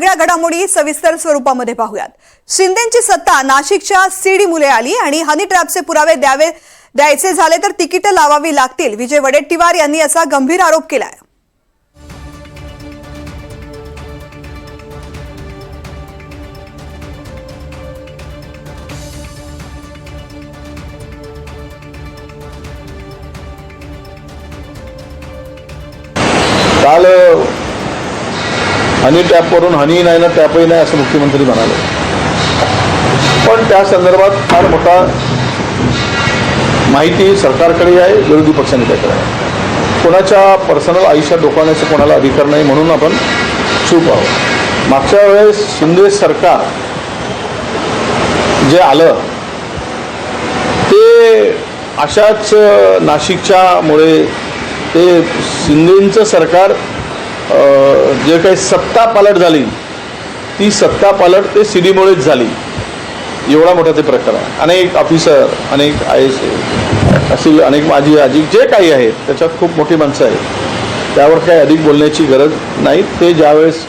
सगळ्या घडामोडी सविस्तर स्वरूपामध्ये पाहूयात. शिंदेची सत्ता नाशिकच्या सीडी मुले आली आणि हनी ट्रॅपचे पुरावे द्यावे द्यायचे झाले तर तिकीट लावावी लागतील. विजय वडेट्टीवार यांनी असा गंभीर आरोप केलाय. काल हनी टॅपवरून हनी नाही ना टॅपही नाही असं मुख्यमंत्री म्हणाले. पण त्या संदर्भात फार मोठा माहिती सरकारकडे आहे विरोधी पक्षनेत्याकडे आहे. कोणाच्या पर्सनल आयुष्यात डोकावण्याचा कोणाला अधिकार नाही म्हणून आपण चूप आहोत. मागच्या वेळेस शिंदे सरकार जे आलं ते अशाच नाशिकच्यामुळे ते शिंदेंचं सरकार जे काही सत्ता पालट झाली ती सत्ता पालट ते सीडीमुळेच झाली. एवढा मोठा ते प्रकार आहे. अनेक ऑफिसर अनेक आय एस असतील अनेक माझी आजी जे काही आहेत त्याच्यात खूप मोठी माणसं आहेत. त्यावर काही अधिक बोलण्याची गरज नाही. ते ज्यावेळेस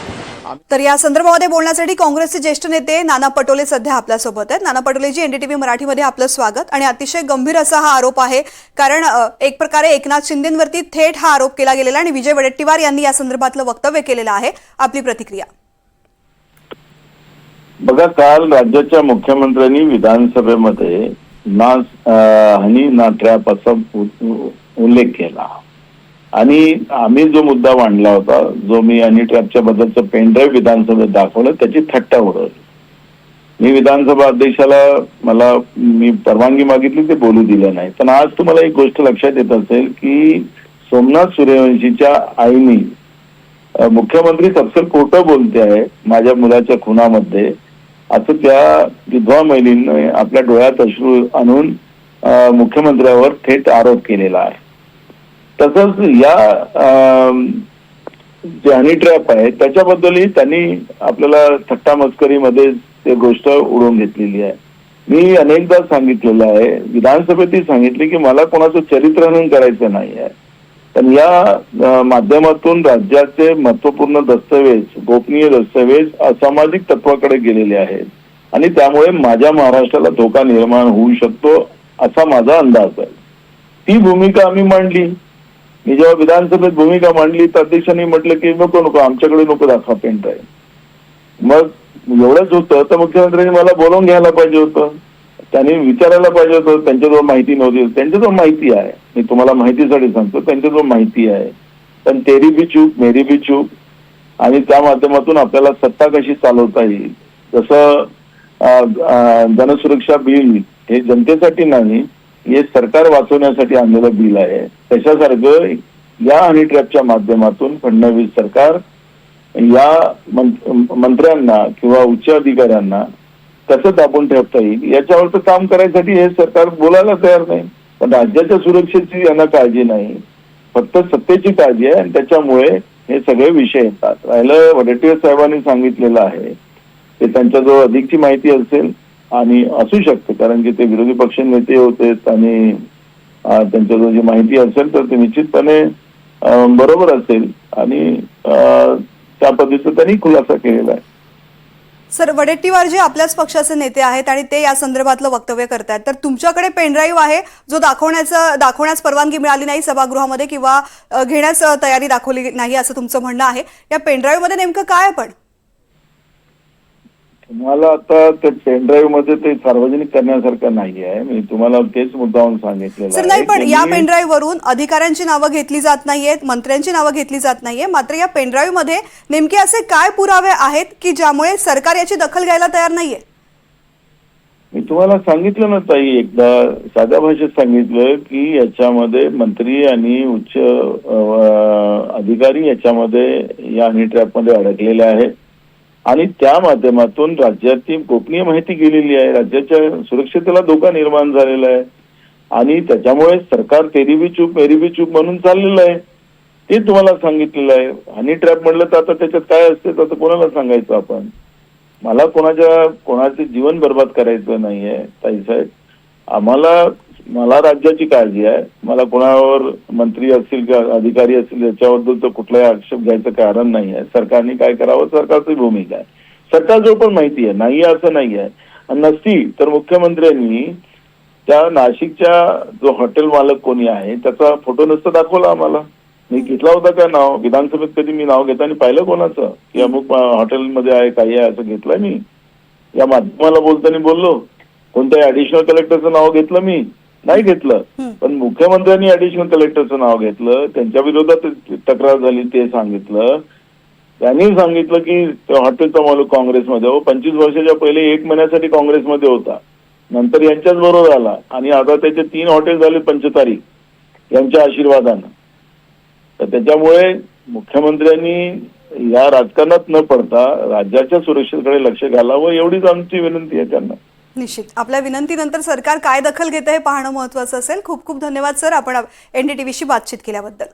तर या संदर्भामध्ये बोलण्यासाठी काँग्रेसचे ज्येष्ठ नेते नाना पटोले सध्या आपल्यासोबत आहेत. नाना पटोलेजी एनडीटीव्ही मराठीमध्ये आपलं स्वागत आणि अतिशय गंभीर असा हा आरोप आहे. कारण एक प्रकारे एकनाथ शिंदेवरती थेट हा आरोप केला गेलेला आणि विजय वडेट्टीवार यांनी या संदर्भातलं वक्तव्य केलेलं आहे. आपली प्रतिक्रिया. बघा काल राज्याच्या मुख्यमंत्र्यांनी विधानसभेमध्ये ना हनी ना ट्रॅप असा उल्लेख केला. आणि आम्ही जो मुद्दा मांडला होता जो मी हनी ट्रॅपच्या बद्दलचं पेनड्राईव्ह विधानसभेत दाखवलं त्याची थट्टा उडवली. मी विधानसभा अध्यक्षाला मला मी परवानगी मागितली ते बोलू दिलं नाही. पण आज तुम्हाला एक गोष्ट लक्षात येत असेल की सोमनाथ सूर्यवंशीच्या आईनी मुख्यमंत्री तपसर खोटं बोलते आहे माझ्या मुलाच्या खुनामध्ये असं त्या विधवा महिलेने आपल्या डोळ्यात अश्रू आणून मुख्यमंत्र्यावर थेट आरोप केलेला आहे. तसंच या जे हनी ट्रॅप आहे त्याच्याबद्दलही त्यांनी आपल्याला थट्टा मस्करीमध्ये ते गोष्ट उडवून घेतलेली आहे. मी अनेकदा सांगितलेलं आहे विधानसभेतही सांगितले की मला कोणाचं चरित्रहनन करायचं नाही आहे. पण या माध्यमातून राज्याचे महत्त्वपूर्ण दस्तऐवज गोपनीय दस्तऐवज असामाजिक तत्वाकडे गेलेले आहेत. आणि त्यामुळे माझ्या महाराष्ट्राला धोका निर्माण होऊ शकतो असा माझा अंदाज आहे. ती भूमिका आम्ही मांडली. मी जेव्हा विधानसभेत भूमिका मांडली तर अध्यक्षांनी म्हटलं की नको नको आमच्याकडे नको दाखवा पेन ड्राईव्ह मग एवढंच होतं तर मुख्यमंत्र्यांनी मला बोलवून घ्यायला पाहिजे होतं. त्यांनी विचारायला पाहिजे होतं त्यांच्याजवळ माहिती नव्हती. त्यांच्याजवळ माहिती आहे. मी तुम्हाला माहितीसाठी सांगतो त्यांच्याजवळ माहिती आहे. पण तेरी बी चूक मेरी बी चूक. आणि त्या माध्यमातून आपल्याला सत्ता कशी चालवता येईल? जसं अं, जनसुरक्षा बिल हे जनतेसाठी नाही हे सरकार वाचवण्यासाठी आणलेलं बिल आहे. त्याच्यासारखं या हनी ट्रॅपच्या माध्यमातून फडणवीस सरकार या मंत्र्यांना किंवा उच्च अधिकाऱ्यांना कसं दाबून ठेवता येईल याच्यावर तर काम करायसाठी हे सरकार बोलायला तयार नाही. पण राज्याच्या सुरक्षेची यांना काळजी नाही. फक्त सत्तेची काळजी आहे आणि त्याच्यामुळे हे सगळे विषय येतात. राहिलं वडेट्टीवार साहेबांनी सांगितलेलं आहे. ते त्यांच्याजवळ अधिकची माहिती असेल आणि असू शकते कारण की ते विरोधी पक्ष नेते होते आणि त्यांच्याजवळ जी माहिती असेल तर ते निश्चितपणे बरोबर असेल आणि त्या पद्धतीचा त्यांनी खुलासा केलेला आहे. सर वडेट्टीवार जे आपल्याच पक्षाचे नेते आहेत आणि ते या संदर्भातलं वक्तव्य करतायत तर तुमच्याकडे पेनड्राईव्ह आहे जो दाखवण्याचा दाखवण्यास परवानगी मिळाली नाही सभागृहामध्ये किंवा घेण्यास तयारी दाखवली नाही असं तुमचं म्हणणं आहे. या पेनड्राईव्हमध्ये नेमकं काय आहे पण? तुम्हाला आता ते पेनड्राईव्हमध्ये ते सार्वजनिक करण्यासारखं नाही आहे मी तुम्हाला तेच मुद्दाहून सांगितलेलं सर नाही पण या मी- पेनड्राईव्ह वरून अधिकाऱ्यांची नावं घेतली जात नाहीयेत मंत्र्यांची नावं घेतली जात नाहीये मात्र या पेनड्राईव्हमध्ये नेमके असे काय पुरावे आहेत की ज्यामुळे सरकार याची दखल घ्यायला तयार नाहीये? मी तुम्हाला सांगितलं ना ताई एकदा साध्या भाषेत सांगितलं की याच्यामध्ये मंत्री आणि उच्च अं, अधिकारी याच्यामध्ये या हनी ट्रॅपमध्ये अडकलेले आहेत. आणि त्या माध्यमातून राज्याची गोपनीय माहिती गेलेली आहे. राज्याच्या सुरक्षतेला धोका निर्माण झालेला आहे. आणि त्याच्यामुळे सरकार तेरी बी चूप मेरी बी चूप म्हणून चाललेलं आहे. ते तुम्हाला सांगितलेलं आहे. हनी ट्रॅप म्हणलं तर आता त्याच्यात काय असते तर कोणाला सांगायचं आपण? मला कोणाच्या कोणाचे जीवन बर्बाद करायचं नाहीये ताईसाहेब आम्हाला मला राज्याची काळजी आहे. मला कोणावर मंत्री असतील किंवा अधिकारी असतील याच्याबद्दल तर कुठलाही आक्षेप घ्यायचं कारण नाही आहे. सरकारने काय करावं? सरकारची भूमिका आहे. सरकारजवळ पण माहिती आहे नाही असं नाही आहे. आणि नसती तर मुख्यमंत्र्यांनी त्या नाशिकच्या जो हॉटेल मालक कोणी आहे त्याचा फोटो नुसतं दाखवला आम्हाला. मी घेतला होता का नाव विधानसभेत कधी मी नाव घेताना पाहिलं कोणाचं? की अमुक हॉटेलमध्ये आहे काही आहे असं घेतलं मी. या माध्यमाला बोलताना बोललो. कोणत्याही ऍडिशनल कलेक्टरचं नाव घेतलं मी. नाही घेतलं. पण मुख्यमंत्र्यांनी ऍडिशनल कलेक्टरचं नाव घेतलं. त्यांच्या विरोधात तक्रार झाली ते सांगितलं. त्यांनी सांगितलं की हॉटेलचा मालक काँग्रेसमध्ये हो पंचवीस वर्षाच्या पहिले एक महिन्यासाठी काँग्रेसमध्ये होता. नंतर यांच्याच बरोबर आला. आणि आता त्याचे तीन हॉटेल झाले पंचतारीख यांच्या आशीर्वादानं. तर त्याच्यामुळे मुख्यमंत्र्यांनी या राजकारणात न पडता राज्याच्या सुरक्षेकडे लक्ष घालावं एवढीच आमची विनंती आहे त्यांना. निश्चित. आपल्या विनंतीनंतर सरकार काय दखल घेतं हे पाहणं महत्वाचं असेल. खूप खूप धन्यवाद सर. आपण एनडीटीव्हीशी बातचीत केल्याबद्दल.